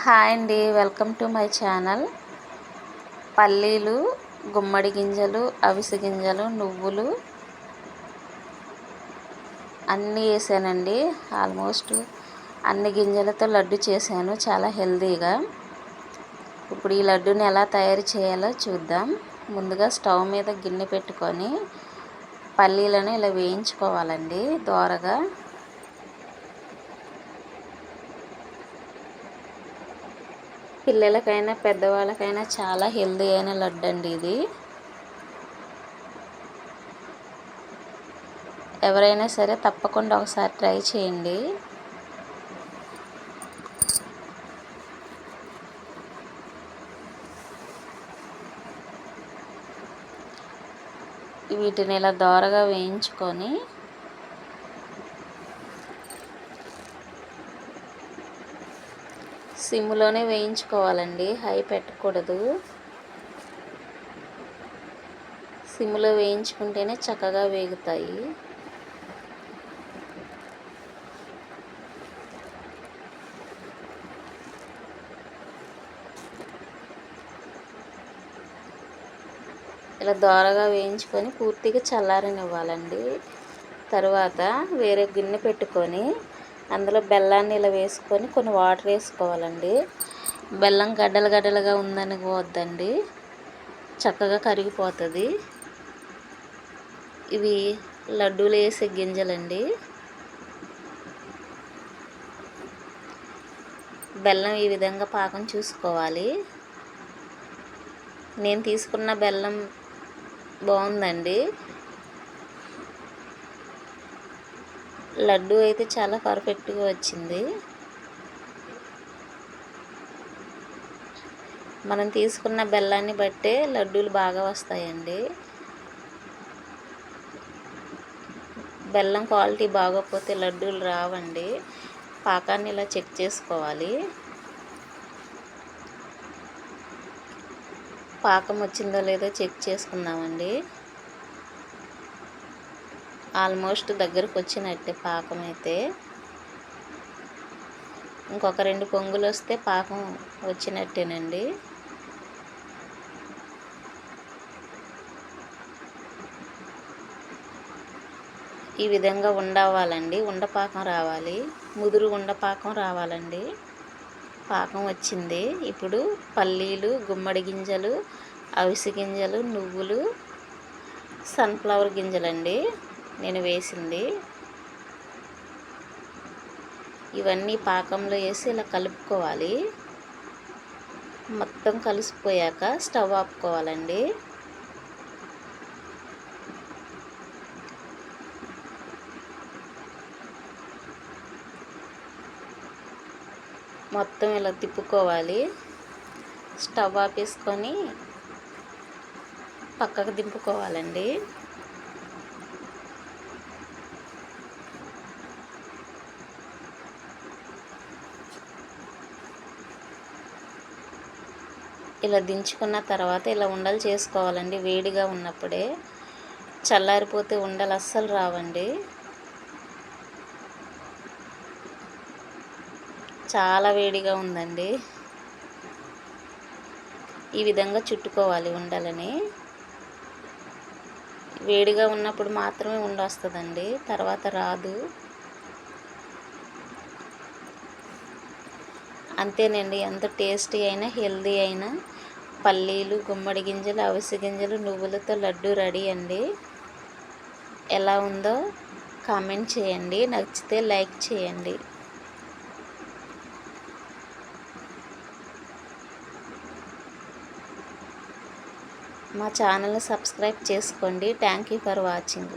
Hi అండి welcome to my channel. పల్లీలు గుమ్మడి గింజలు అవిసె గింజలు నువ్వులు అన్నీ వేసానండి. ఆల్మోస్ట్ అన్ని గింజలతో లడ్డు చేశాను చాలా హెల్తీగా. ఇప్పుడు ఈ లడ్డుని ఎలా తయారు చేయాలో చూద్దాం. ముందుగా స్టవ్ మీద గిన్నె పెట్టుకొని పల్లీలను ఇలా వేయించుకోవాలండి దోరగా. పిల్లలకైనా పెద్దవాళ్ళకైనా చాలా హెల్దీ అయిన లడ్డు అండి ఇది. ఎవరైనా సరే తప్పకుండా ఒకసారి ట్రై చేయండి. వీటిని ఇలా దోరగా వేయించుకొని సిమ్లోనే వేయించుకోవాలండి. హై పెట్టకూడదు. సిమ్లో వేయించుకుంటేనే చక్కగా వేగుతాయి. ఇలా దోరగా వేయించుకొని పూర్తిగా చల్లారనివ్వాలండి. తర్వాత వేరే గిన్నె పెట్టుకొని అందులో బెల్లాన్ని ఇలా వేసుకొని కొన్ని వాటర్ వేసుకోవాలండి. బెల్లం గడ్డలు గడ్డలుగా ఉందని వద్దండి చక్కగా కరిగిపోతుంది. ఇవి లడ్డూలు వేసే గింజలండి. బెల్లం ఈ విధంగా పాకం చూసుకోవాలి. నేను తీసుకున్న బెల్లం బాగుందండి. లడ్డు అయితే చాలా పర్ఫెక్ట్గా వచ్చింది. మనం తీసుకున్న బెల్లాన్ని బట్టే లడ్డూలు బాగా వస్తాయండి. బెల్లం క్వాలిటీ బాగోకపోతే లడ్డూలు రావండి. పాకాన్ని ఇలా చెక్ చేసుకోవాలి. పాకం వచ్చిందో లేదో చెక్ చేసుకుందామండి. ఆల్మోస్ట్ దగ్గరకు వచ్చినట్టే పాకం అయితే ఇంకొక రెండు పొంగులు వస్తే పాకం వచ్చినట్టేనండి. ఈ విధంగా ఉండవాలండి ఉండపాకం రావాలి. ముదురు ఉండపాకం రావాలండి. పాకం వచ్చింది. ఇప్పుడు పల్లీలు గుమ్మడి గింజలు అవిసి గింజలు నువ్వులు సన్ఫ్లవర్ గింజలండి. నేను వేసింది. ఇవన్నీ పాకంలో వేసి ఇలా కలుపుకోవాలి. మొత్తం కలిసిపోయాక స్టవ్ ఆపుకోవాలండి. మొత్తం ఇలా తిప్పుకోవాలి. స్టవ్ ఆపేసుకొని పక్కకు దింపుకోవాలండి. ఇలా దించుకున్న తర్వాత ఇలా ఉండలు చేసుకోవాలండి. వేడిగా ఉన్నప్పుడే చల్లారిపోతే ఉండలు అస్సలు రావండి. చాలా వేడిగా ఉందండి. ఈ విధంగా చుట్టుకోవాలి ఉండలని. వేడిగా ఉన్నప్పుడు మాత్రమే ఉండొస్తుందండి తర్వాత రాదు. అంతేనండి. ఎంత టేస్టీ అయినా హెల్దీ అయినా పల్లీలు గుమ్మడి గింజలు అవిసె గింజలు నువ్వులతో లడ్డు రెడీ అండి. ఎలా ఉందో కామెంట్ చేయండి. నచ్చితే లైక్ చేయండి. మా ఛానల్ని సబ్స్క్రైబ్ చేసుకోండి. Thank you for watching.